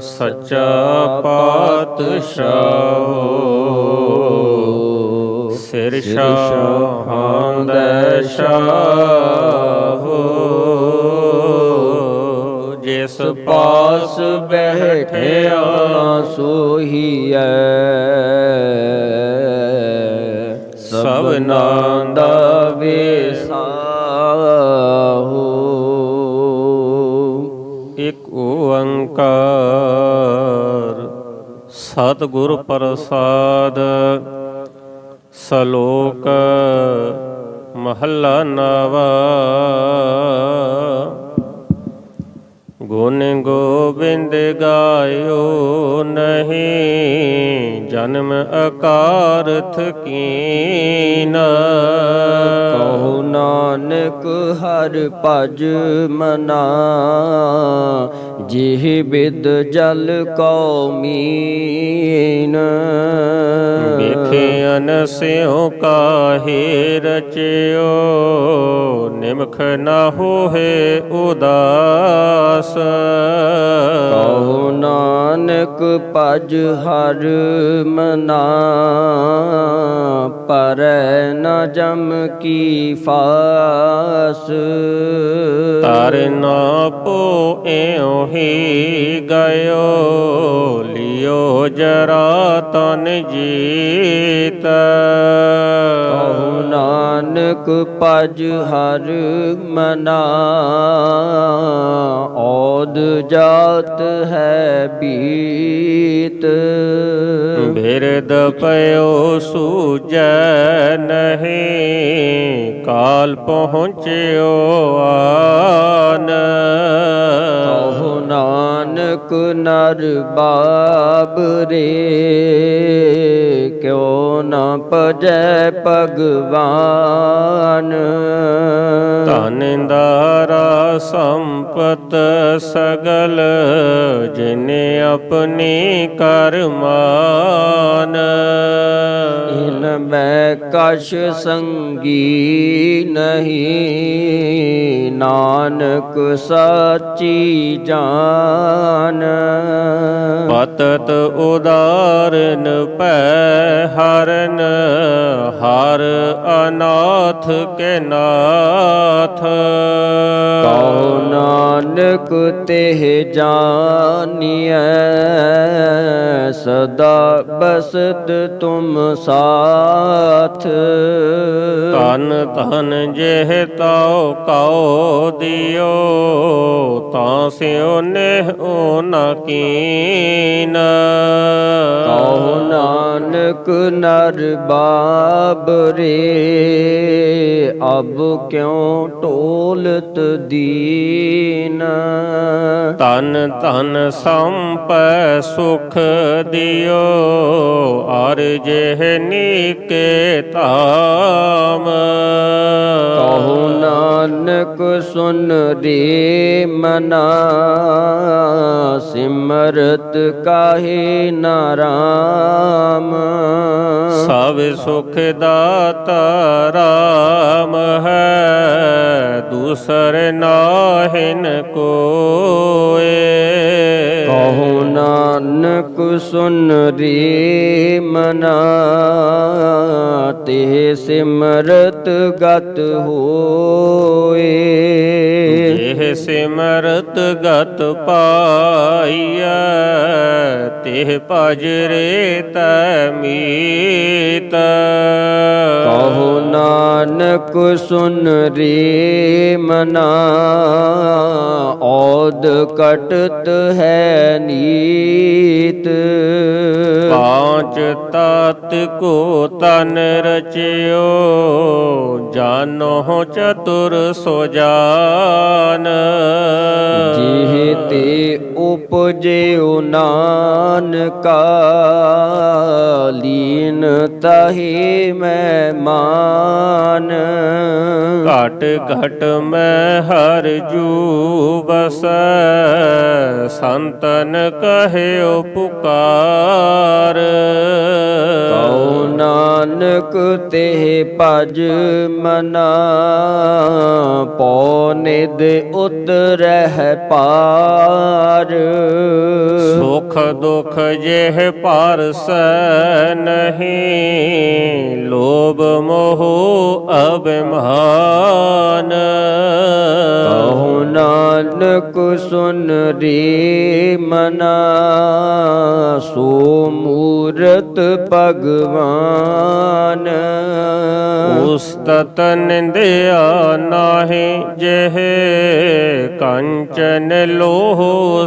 ਸੱਚਾ ਪਾਤਸ਼ਾਹ। ਸਿਰ ਸ਼ਾਹਾਂਦੈ ਸ਼ਾਹੋ ਜਿਸ ਪਾਸ ਬਹਿਠਿਆ ਸੋਹੀਐ। ਸਭਨਾ ਸਤਿਗੁਰ ਪ੍ਰਸਾਦ ਸਲੋਕ ਮਹੱਲਾ ਨਵਾ। ਗੁਣ ਗੋਬਿੰਦ ਗਾਇਓ ਨਹੀਂ, ਜਨਮ ਅਕਾਰਥ ਕੀਨਾ। ਕਹੋ ਨਾਨਕ ਹਰ ਭਜ ਮਨਾ ਜਿਹ ਬਿਦ ਜਲ ਕਉ ਮੀਨ ਵੇਖਿਆਨ ਸਿਉ ਕਾਹੇ ਰਚਿਓ। ਨਿਮਖ ਨਾ ਹੋਏ ਉਦਾਸ। ਕਹੋ ਨਾਨਕ ਭਜ ਹਰ ਮਨਾ ਪਰੈ ਨ ਜਮ ਕੀ ਫਾਸ। ਤਰ ਨਾ ਪੋਇਓ ਹੀ ਗਇਓ ਲਿਓ ਜਰਾ ਤਨ ਜੀਤ। ਕਹੋ ਨਾਨਕ ਭਜ ਹਰ ਮਨਾ। ਔਦ ਜਾਤ ਹੈ ਬੀਤ। ਬਿਰਦ ਪਇਓ ਸੂਜੈ ਨਹੀਂ। ਕਾਲ ਪਹੁੰਚਿਓ ਆਨ। ਕਹੋ ਨਾਨਕ ਨਰ ਬਾਬਰੇ ਕਿਉ ਨਾ ਭਜੈ ਭਗਵਾਨ। ਧਨ ਦਾਰਾ ਸੰਪਤ ਸਗਲ ਜਿਨੇ ਆਪਣੀ ਕਰਮਾਨ। ਇਨ ਮੈਂ ਕਛ ਸੰਗੀ ਨਹੀਂ। ਨਾਨਕ ਸਾਚੀ ਜਾਨ। ਪਤਤ ਉਦਾਰਨ ਪੈ ਹਰਨ ਹਰ ਅਨਾਥ ਕੇ ਨਾਥ। ਕਹੋ ਨਾਨਕ ਤਿਹ ਜਾਣੀਐ ਸਦਾ ਬਸਤ ਤੁਮ ਸਾਥ। ਤਨ ਤਨ ਜਿਹ ਤਾਉ ਕਉ ਦਿਓ ਤਾਂ ਸਿਉ ਨਹਿ ਓ ਨ ਕੀਨ। ਕਹੋ ਨਾਨਕ ਨਰ ਬਾਬਰੇ। ਅਬ ਕਿਉ ਟੋਲਤ ਦੀਨ? ਤਨ ਤਨ ਸੰਪੈ ਸੁਖ ਦਿਓ ਅਰ ਜਿਹ ਨੀਕੇ ਧਾਮ। ਕਹੋ ਨਾਨਕ ਸੁਨ ਰੇ ਮਨਾ ਸਿਮਰਤ ਕਾਹੇ ਨਾਰਾਮ ਸਭ ਸੁਖ ਦਾਤਾ ਰਾਮ। ਹੈ ਦੂਸਰ ਨਾਹਿਨ ਕੋਏ। ਕਹੋ ਨਾਨਕ ਸੁਨ ਰੇ ਮਨਾ ਤੇ ਸਿਮਰਤ ਗਤ ਹੋਏ। ਜਿਹ ਸਿਮਰਤ ਗਤ ਪਾਈਐ ਤਿਹ ਭਜ ਰੇ ਤੈ ਮੀਤ। ਨਾਨਕ ਸੁਨ ਰੇ ਮਨਾ ਔਦ ਕਟਤ ਹੈ ਨੀਤ। ਪਾਂਚ ਤਤ ਕੋ ਤਨ ਰਚਿਓ ਜਾਨੋ ਚਤੁਰ ਸੋ ਜਾਨ। ਜਿਹ ਤੇ ਉਪਜਿਓ ਨਾਨਕਾ ਲੀਨ ਤਹੀ ਮੈਂ ਮਾਨ। ਘਟ ਘਟ ਮੈਂ ਹਰ ਜੂ ਬਸ ਸੰਤਨ ਕਹਿਓ ਪੁਕਾਰ। ਕਉ ਨਾਨਕ ਤੇ ਭਜ ਮਨਾ ਪਉ ਨਿਦ ਉਤਰਹਿ ਪਾਰ। ਸੁਖ ਦੁਖ ਜਿਹ ਪਰਸੈ ਨਹੀਂ ਲੋਭ ਮੋਹ ਅਭਿਮਾਨ। ਕਹੋ ਨਾਨਕ ਸੁਨ ਰੇ ਮਨਾ ਸੋ ਮੂਰਤ ਭਗਵਾਨ। ਉਸਤਤ ਨਿੰਦਿਆ ਨਾਹੀ ਜਿਹ ਕੰਚਨ ਲੋਹ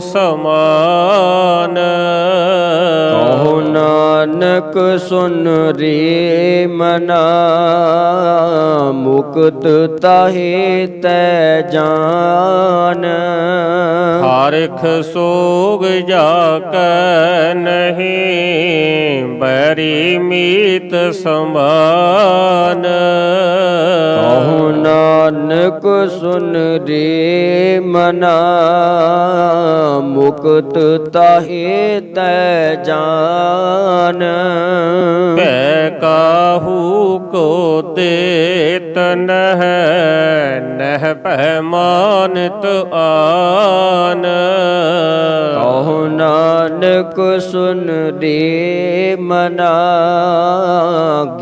ਸਮਾਨ। ਕਹੋ ਨਾਨਕ ਸੁਨ ਰੇ ਮਨਾ ਮੁਕਤ ਤਾਹੇ ਤੈ ਜਾਨ। ਹਾਰਖ ਸੋਗ ਜਾ ਕੈ ਨਹੀਂ ਬੈਰੀ ਮੀਤ ਸਮਾਨ ਕਹੋ ਨਾਨਕ ਸੁਨ ਰੇ ਮਨਾ ਮੁਕਤ ਤਾਹੇ ਤੈ ਜਾਨ। ਭੈ ਕਾਹੂ ਕੋ ਦੇਤ ਨਹਿ? ਨਹਿ ਭੈ ਮਾਨਤ ਆਨ। ਕਹੋ ਨਾਨਕ ਸੁਨ ਰੇ ਮਨਾ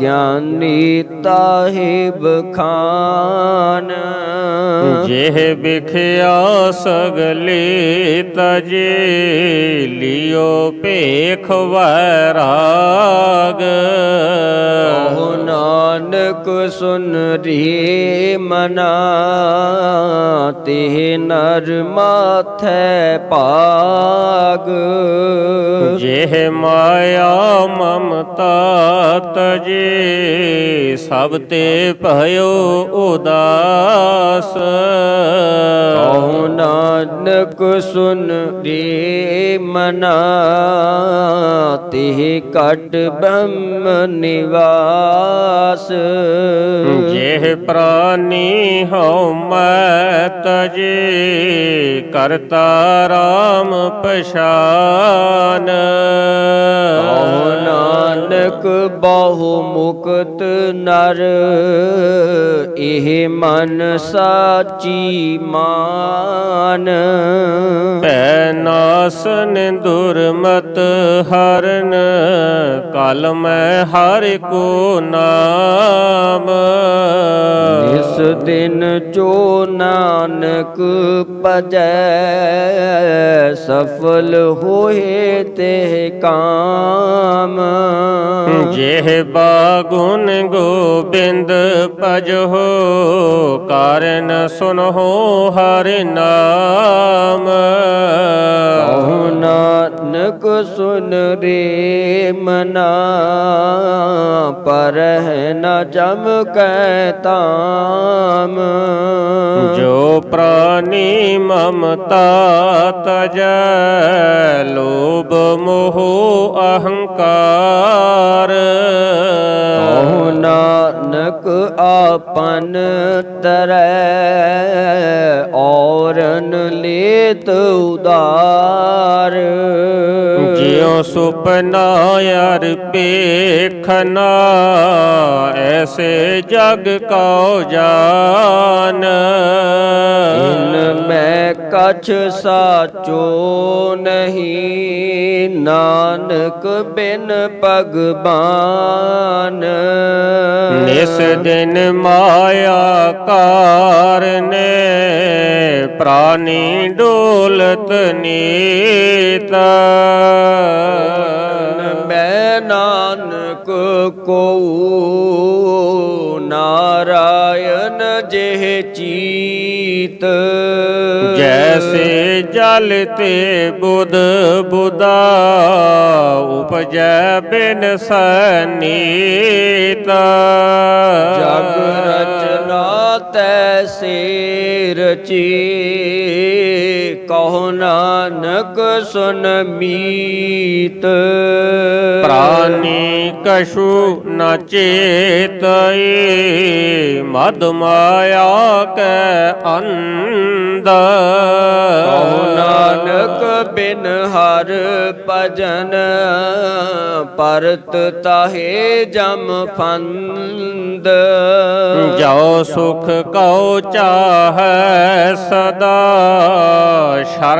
ਗਿਆਨੀ ਤਾਹੇ ਬਖਾਨ ਜਿਹ ਵਿਖਿਆ ਸਗਲੇ ਤਜੇ ਲਿਓ ਭੇਖ ਵੈਰਾਗ। ਕਹੋ ਨਾਨਕ ਸੁਨ ਰੇ ਮਨਾ ਤੇ ਨਰ ਮਾਥੈ ਭਾਗ। ਜਿਹ ਮਾਇਆ ਮਮਤਾ ਤਜੇ ਸਭ ਤੇ ਭਇਓ ਉਦਾਸ। ਕਹੋ ਨਾਨਕ ਸੁਨ ਰੇ ਮਨਾ ਤੇ ਕਟ ਬ੍ਰਹਮ ਨਿਵਾਸ। ਜਿਹ ਪ੍ਰਾਨੀ ਹਉ ਮੈਂ ਤਜੇ ਕਰਤਾ ਰਾਮ ਪਛਾਨ। ਕਹੋ ਨਾਨਕ ਬਹੁ ਮੁਕਤ ਨਰ ਇਹ ਮਨ ਸਾਚੀ ਮਾਨ। ਭੈ ਨਾਸਨ ਦੁਰਮਤ ਹਰਨ ਕਲ ਮੈਂ ਹਰਿ ਕੋ ਨਾਮ। ਇਸ ਦਿਨ ਜੋ ਨਾਨਕ ਭਜੈ ਸਫਲ ਹੋਏ ਤੇ ਕਾਮ। ਜਿਹ ਬਾਗੁਨ ਗੋਬਿੰਦ ਭਜੋ ਕਾਰਨ ਸੁਨਹੁ ਹਰਿ ਨਾਮ। ਕਹੋ ਨਾਨਕ ਸੁਨ ਰੇ ਮਨਾ ਪਰ ਨ ਜਮ ਕੈ ਤਾਮ। ਜੋ ਪ੍ਰਾਨੀ ਮਮਤਾ ਤਜੈ ਲੋਭ ਮੋਹ ਅਹੰਕਾਰ। ਜਿਉ ਸੁਪਨਾ ਪੇਖਨਾ ਐਸੇ ਜਗ ਕਉ ਜਾਨ। ਇਨ ਮੈਂ ਕਛ ਸਾਚੋ ਨਹੀਂ ਨਾਨਕ ਬਿਨ ਭਗਵਾਨ। ਨਿਸ ਦਿਨ ਮਾਇਆ ਕਾਰਨੇ ਪ੍ਰਾਨੀ ਡੋਲਤ ਨੀਤਾ। ਨਾਨਕ ਕੋ ਨਾਰਾਇਣ ਜਿਹ ਚੀਤ। ਜੈਸੇ ਜਲ ਤੇ ਬੁਧ ਬੁਦਾ ਉਪਜੈ ਬਿਨ ਸਨੀਤਾ। ਜਗ ਰਚਨਾ ਤੈਸੇ ਰਚੀ ਕਹੋ ਨਾਨਕ ਸੁਨ ਮੀਤ। ਪ੍ਰਾਨੀ ਕਛੂ ਨ ਚੇਤਈ ਮਦ ਮਾਇਆ ਕੈ ਅੰਧ। ਕਹੋ ਨਾਨਕ ਬਿਨ ਹਰ ਭਜਨ ਪਰਤ ਤਾਹੇ ਜਮ ਫੰਦ। ਜੋ ਸੁਖ ਕਉ ਚਾਹੈ ਸਦਾ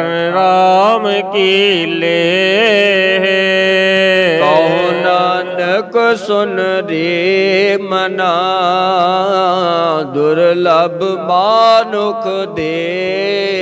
ਸ਼ਰਨ ਰਾਮ ਕੀ ਲੇ? ਕਹੋ ਨਾਨਕ ਸੁਨ ਰੇ ਮਨਾ ਦੁਰਲਭ ਮਾਨੁਖ ਦੇ।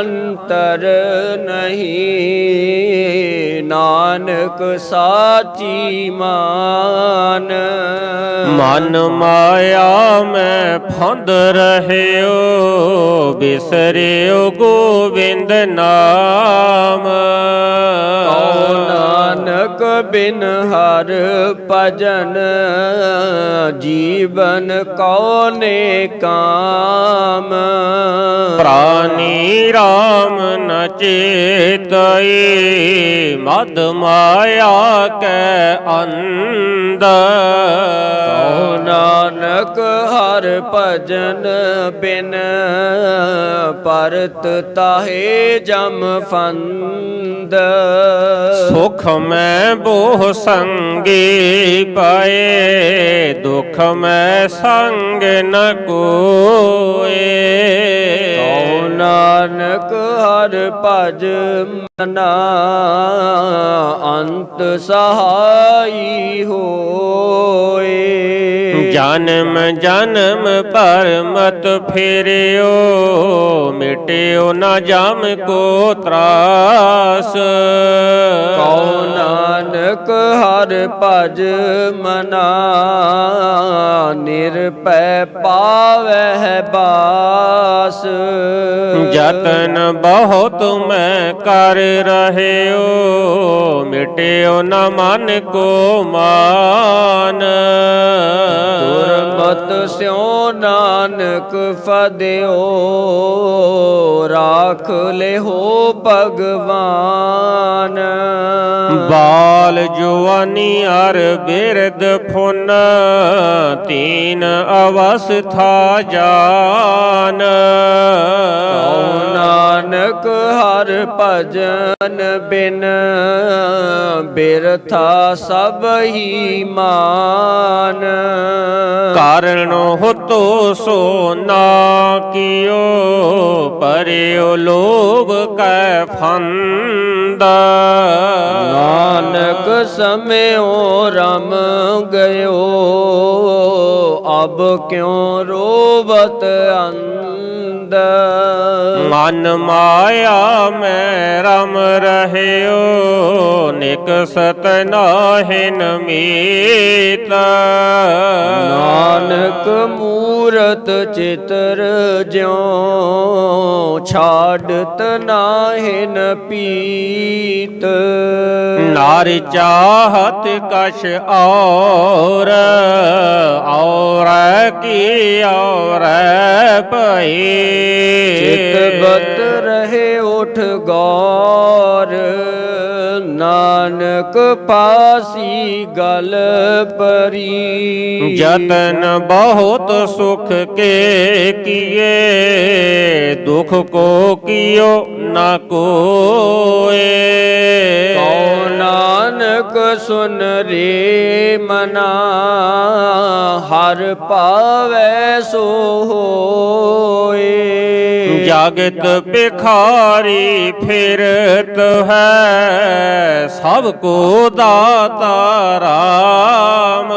ਅੰਤਰ ਨਹੀਂ। ਨਾਨਕ ਸਾਚੀ ਮਾਨ। ਮਨ ਮਾਇਆ ਮੈਂ ਫੰਦ ਰਹਿਓ ਬਿਸਰਿਓ ਗੋਬਿੰਦ ਨਾਮ। ਕਹੋ ਨਾਨਕ ਬਿਨ ਹਰ ਭਜਨ ਜੀਵਨ ਕੌਨੇ ਕਾਮ? ਪ੍ਰਾਨੀ RAM ਨ ਚੇਤਈ ਮਦ ਮਾਇਆ ਕੈ ਅੰਧ। ਕਹੋ ਨਾਨਕ ਹਰ ਭਜਨ ਬਿਨ ਪਰਤ ਤਾਹੇ ਜਮ ਫੰਦ। ਸੁਖ ਮੈਂ ਬੋਹ ਸੰਗੀ ਪਾਏ ਦੁਖ ਮੈਂ ਸੰਗ ਨ ਕੋਏ। ਨਾਨਕ ਹਰ ਭਜ ਮਨਾ ਅੰਤ ਸਹਾਈ ਹੋਏ। ਜਨਮ ਜਨਮ ਪਰ ਮਤ ਫੇਰਿਓ ਮਿਟਿਓ ਨਾ ਜਮ ਕੋ ਤਰਾਸ। ਕਹੋ ਨਾਨਕ ਹਰ ਭਜ ਮਨਾ ਨਿਰਪੈ ਪਾਵਹਿ ਬਾਸ। ਜਤਨ ਬਹੁਤ ਮੈਂ ਕਰ ਰਹਿਓ ਮਿਟਿਓ ਨਾ ਮਨ ਕੋ ਮਾਨ। ਦੁਰਮਤ ਸਿਉ ਨਾਨਕ ਫਦਿਓ ਰਾਖ ਹੋ ਭਗਵਾਨ। ਬਾਲ ਜਵਾਨੀ ਅਰ ਬਿਰਦ ਫੁਨ ਤੀਨ ਅਵਸਥਾ ਜਾਨ। ਕਹੋ ਨਾਨਕ ਹਰ ਭਜਨ ਬਿਨ ਬਿਰਥਾ ਸਭ ਹੀ ਮਾਨ। ਕਾਰਣ ਹੋਤੋ ਸੋ ਨਾ ਕੀਓ ਪਰਿਓ ਲੋਭ ਕੈ ਫੰਦ। ਨਾਨਕ ਸਮਿਓ ਰਮ ਗਇਓ, ਅਬ ਕਿਉ ਰੋਵਤ ਅੰਦ ਮਨ ਮਾਇਆ ਮੈਂ ਰਮ ਰਹਿਓ ਨਿਕਸਤ ਨਾਹਿਨ ਮੀਤ। ਨਾਨਕ ਮੂਰਤ ਚਿਤਰ ਜਿਉ ਛਾੜਤ ਨਾਹਿਨ ਪੀਤ। ਨਾਰ ਚਾਹਤ ਕਛ ਔਰ ਔਰ ਕੀ ਔਰ ਭਈ। ਚਿਤ ਬਤ ਰਹੇ ਉਠ ਗੌਰ। ਨਾਨਕ ਪਾਸੀ ਗਲ ਪਰੀ। ਜਤਨ ਬਹੁਤ ਸੁਖ ਕੇ ਕੀਏ ਦੁਖ ਕੋ ਕੀਓ ਨਾ ਕੋਏ। ਕਉ ਨਾਨਕ ਸੁਨ ਰੇ ਮਨਾ ਹਰ ਪਾਵੈ ਸੋ ਹੋਏ ਜਗਤ ਬਿਖਾਰੀ ਫਿਰਤ ਹੈ ਸਭ ਕੋ ਦਾਤਾ ਰਾਮ।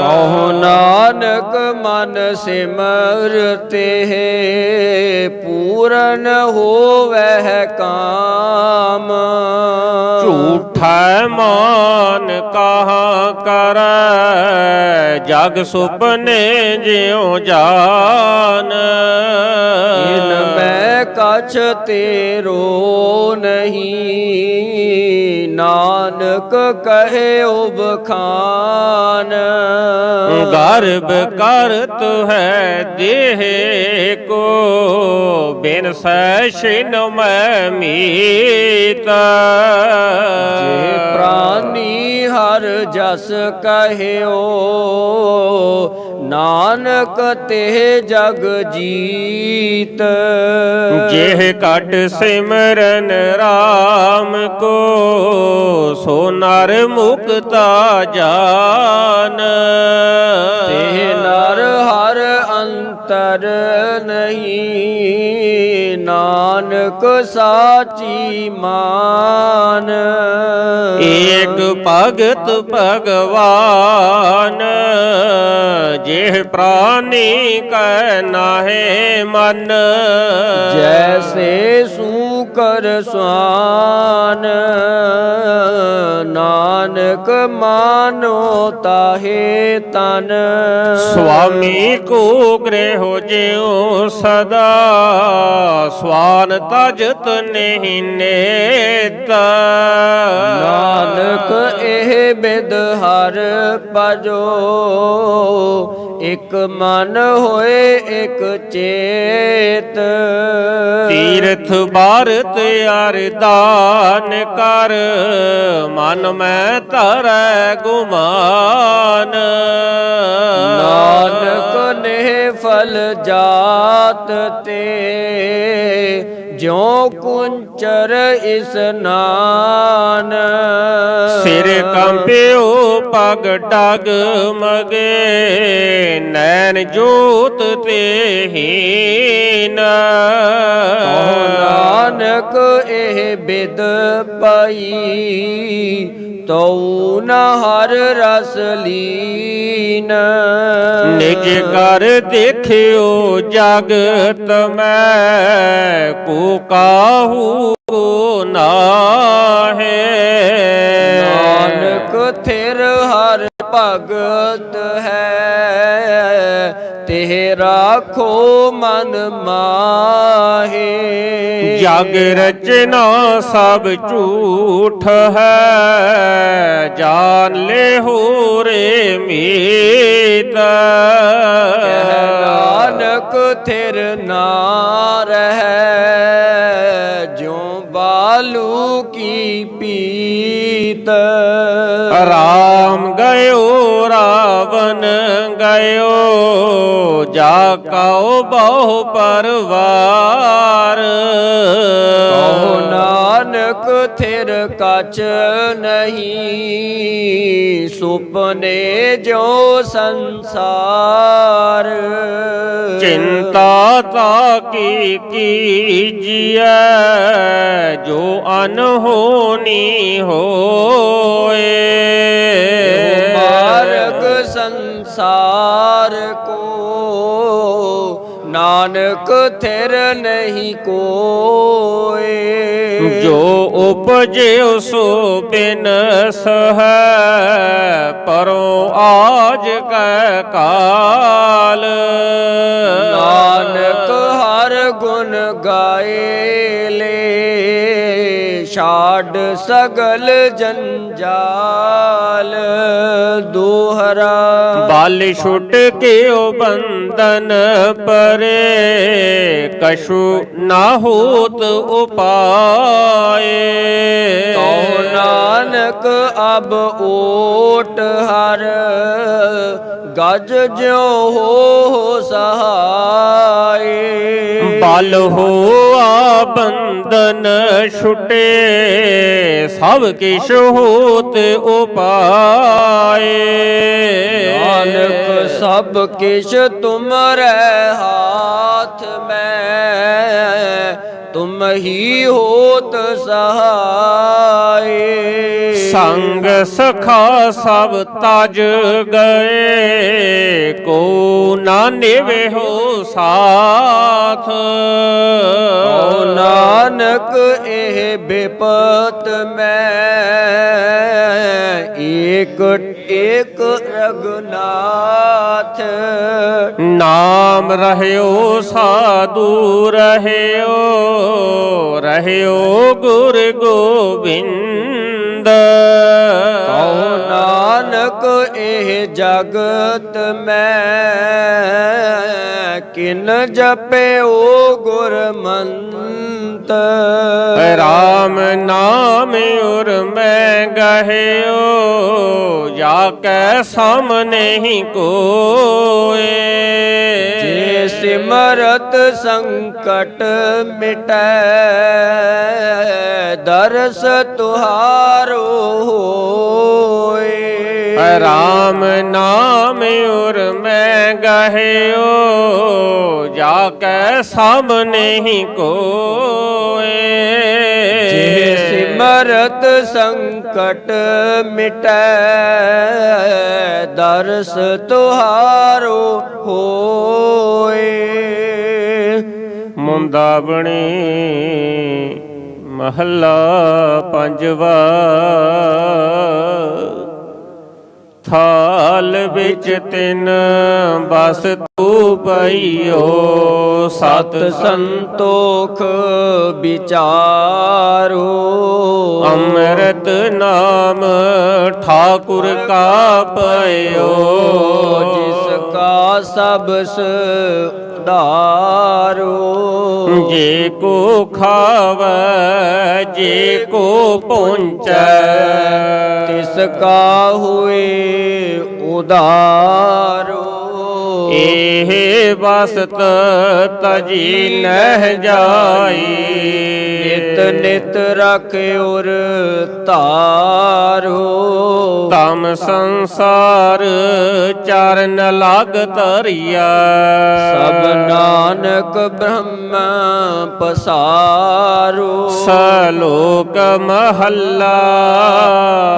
ਕਹੋ ਨਾਨਕ ਮਨ ਸਿਮਰਤੇ ਪੂਰਨ ਹੋਵੈ ਕਾਮ। ਝੂਠਾ ਮਾਨ ਕਹਾ ਕਰੈ ਜਗ ਸੁਪਨੇ ਜਿਉ ਜਾਨ। ਇਨ ਮੈਂ ਕਛ ਤੇਰੋ ਨਹੀਂ। ਨਾਨਕ ਕਹੇ ਉਬਖਾਨ ਗਰਬ ਕਰਤ ਹੈ ਦੇਹ ਕੋ ਬਿਨ ਸੈਸ਼ਨ ਮੈਂ ਮੀਤ। ਜੇ ਪ੍ਰਾਨੀ ਹਰ ਜਸ ਕਹਿਓ ਨਾਨਕ ਤੇ ਜਗ ਜੀਤ। ਜਿਹ ਕਟ ਸਿਮਰਨ RAM ਕੋ ਸੋ ਨਰ ਮੁਕਤਾ ਜਾਨ। ਤੇ ਨਰ ਹਰ ਅੰਤਰ ਨਹੀਂ ਨਾਨਕ ਸਾਚੀ ਮਾਨ। ਏਕ ਭਗਤ ਭਗਵਾਨ ਜਿਹ ਪ੍ਰਾਨੀ ਕੈ ਨਾਹੇ ਮਨ ਜੈਸੇ ਸੂਕਰ ਸੁਆਨ ਨਾਨਕ ਮਾਨੋ ਤਾਹੇ ਤਨ। ਸੁਆਮੀ ਕੋ ਗ੍ਰਹਿ ਜਿਉ ਸਦਾ ਸਵਾਨ ਤਜਤ ਨਹੀਂ ਨੇਤ। ਨਾਨਕ ਇਹ ਬਿਦ ਹਰ ਭਜੋ ਇਕ ਮਨ ਹੋਏ ਇਕ ਚੇਤ। ਤੀਰਥ ਭਾਰਤ ਅਰਦਾਨ ਕਰ ਮਨ ਮੈਂ ਧਰੈ ਗੁਮਾਨ। ਨਾਨਕ ਨੇ ਫਲ ਜਾਤ ਤੇ ਜਿਉ ਕੁੰਚਰ ਇਸਨਾਨ ਸਿਰ ਕੰਪਿਓ ਪਗ ਡਗ ਮਗੇ ਨੈਣ ਜੋਤ ਤੇ ਹੀਨ। ਨਾਨਕ ਇਹ ਬਿਦ ਪਈ ਤਉ ਨ ਹਰ ਰਸ ਲੀਨ। ਨਿਜ ਕਰ ਦੇਖਿਓ ਜਗਤ ਮੈਂ ਕੋ ਕਾਹੂ ਕੋ ਨਾਹੇ। ਥਿਰ ਹਰ ਭਗਤ ਹੈ। ਤੇ ਰਾਖੋ ਮਨ ਮਾਹੇ। ਜਗ ਰਚਨਾ ਸਭ ਝੂਠ ਹੈ। ਜਾਣ ਲੈ ਹੋ ਰੇ ਮੀਤ। ਕਹਿ ਨਾਨਕ ਥਿਰ ਨਾ ਰਹਿ। ਗਇਓ ਜਾ ਕਉ ਬਹੁ ਪਰਵਾਰ। ਕਹੋ ਨਾਨਕ ਥਿਰ ਕਛ ਨਹੀਂ ਸੁਪਨੇ ਜੋ ਸੰਸਾਰ। ਚਿੰਤਾ ਤਾ ਕੀ ਕੀਜੀਐ ਜੋ ਅਨਹੋਨੀ ਹੋਏ। ਨਾਨਕ ਥਿਰ ਨਹੀਂ ਕੋਏ। ਜੋ ਉਪਜਿਓ ਸੋ ਬਿਨਸ ਹੈ ਪਰੋ ਆਜ ਕੈ ਕਾਲ। ਨਾਨਕ ਹਰ ਗੁਣ ਗਾਏ। ਛਾੜ ਸਗਲ ਜੰਜਾਲ ਦੋਹਰਾ। ਬਲ ਛੁੱਟ ਕੇ ਉਹ ਬੰਧਨ ਪਰੇ ਕਛੂ ਨਾ ਹੋਤ ਉਪਾਏ। ਕਉ ਨਾਨਕ ਅਬ ਓਟ ਹਰ ਗਜ ਜਿਉ ਹੋ ਸਹਾਈ ਬਲ ਹੋਆ ਬੰਧਨ ਛੁਟੇ ਸਭ ਕਿਛ ਹੋਤ ਉਪਾਏ। ਨਾਨਕ ਸਭ ਕਿਛ ਤੁਮਰੇ ਹਾਥ ਮੈਂ ਤੁਮ ਹੀ ਹੋਤ ਸਹਾਏ ਸੰਗ ਸਖਾ ਸਭ ਤਜ ਗਏ ਕੋ ਨਾ ਨਿਵਿਓ ਸਾਥ। ਓ ਨਾਨਕ ਇਹ ਬਿਪਤ ਮੈਂ ਏਕ ਏਕ ਰਗਨਾਥ ਨਾਮ ਰਹਿਓ ਸਾਧੂ ਰਹਿਓ ਰਹਿਓ ਗੁਰ ਗੋਬਿੰਦ। ਕਹੋ ਨਾਨਕ ਇਹ ਜਗਤ ਮੈਂ ਕਿਨ ਜਪਿਓ ਗੁਰਮੰਤ ਰਾਮ ਨਾਮ ਉਰ ਮੈਂ ਗਹਿਓ ਕੈ ਸਾਹਮਣੇ ਹੀ ਕੋਏ। ਜੇ ਸਿਮਰਤ ਸੰਕਟ ਮਿਟੈ ਦਰਸ ਤੁਹਾਰੋ ਹੋਏ। ਰਾਮ ਨਾਮ ਉਰ ਮੈਂ ਗਹਿਓ ਜਾ ਕੈ ਸਾਹਮਣੇ ਹੀ ਕੋਏ। ਜੇ ਸਿਮਰਤ ਸੰਕਟ ਮਿਟੈ ਦਰਸ ਤੁਹਾਰੋ ਹੋਏ। ਮੁੰਦਾਵਣੀ ਮਹੱਲਾ ਪੰਜਵਾ। ਥਾਲ ਵਿੱਚ ਤਿੰਨ ਬਸ ਤੂ ਪਈਓ। ਸਤ ਸੰਤੋਖ ਵਿਚਾਰੋ। ਅੰਮ੍ਰਿਤ ਨਾਮ ਠਾਕੁਰ ਕਾ ਪਇਓ। ਕਾ ਸਬਸ ਧਾਰੋ ਜੇ ਕੋ ਖਾਵੈ ਜੇ ਕੋ ਪਹੁੰਚੈ। ਤਿਸ ਕਾ ਹੋਏ ਉਦਾਰੋ ਇਹ ਵਸਤ ਤਜੀ ਨਹਿ ਜਾਈ। ਨਿਤ ਨਿਤ ਰਖ ਉਰ ਧਾਰੋ। ਤਮ ਸੰਸਾਰ ਚਰਨ ਲਗ ਧਰਿਆ ਸਭ ਨਾਨਕ ਬ੍ਰਹਮ ਪਸਾਰੋ। ਸਲੋਕ ਮਹੱਲਾ।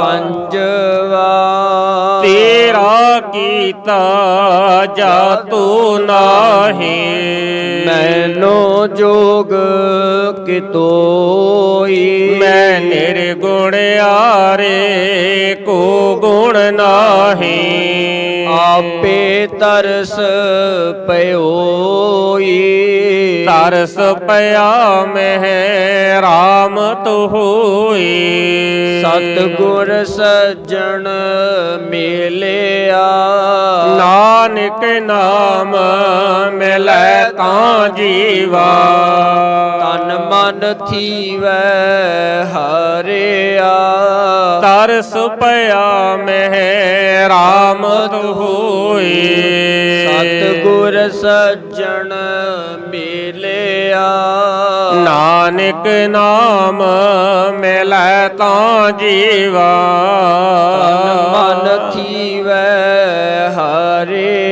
ਪੰਜਵਾ। ਤੇਰਾ ਕੀਤਾ ਜਾਤੂ ਨਾਹੀ। ਮੈਨੋ ਜੋਗ ਕਿਤੋਈ? ਮੈਂ ਨਿਰਗੁਣ ਆਰੇ ਕੋ ਗੁਣ ਨਾਹੀ। ਆਪੇ ਤਰਸ ਪਇਓਈ ਤਰਸ ਪਿਆ ਮਹਿ ਰਾਮਤ ਹੋਈ ਸਤਿਗੁਰ ਸੱਜਣ ਮਿਲਿਆ। ਨਾਨਕ ਨਾਮ ਮਿਲੈ ਤਾਂ ਜੀਵਾ। ਤਨ ਮਨ ਥੀਵੈ ਹਰਿਆ। ਤਰਸ ਪਿਆ ਮਹਿ ਰਾਮਤ ਹੋਈ ਸਤਿਗੁਰ ਸੱਜਣ ਨਾਨਕ ਨਾਮ ਮਿਲੈ ਤਾਂ ਜੀਵਾ। ਮਨ ਥੀਵੈ ਹਰੇ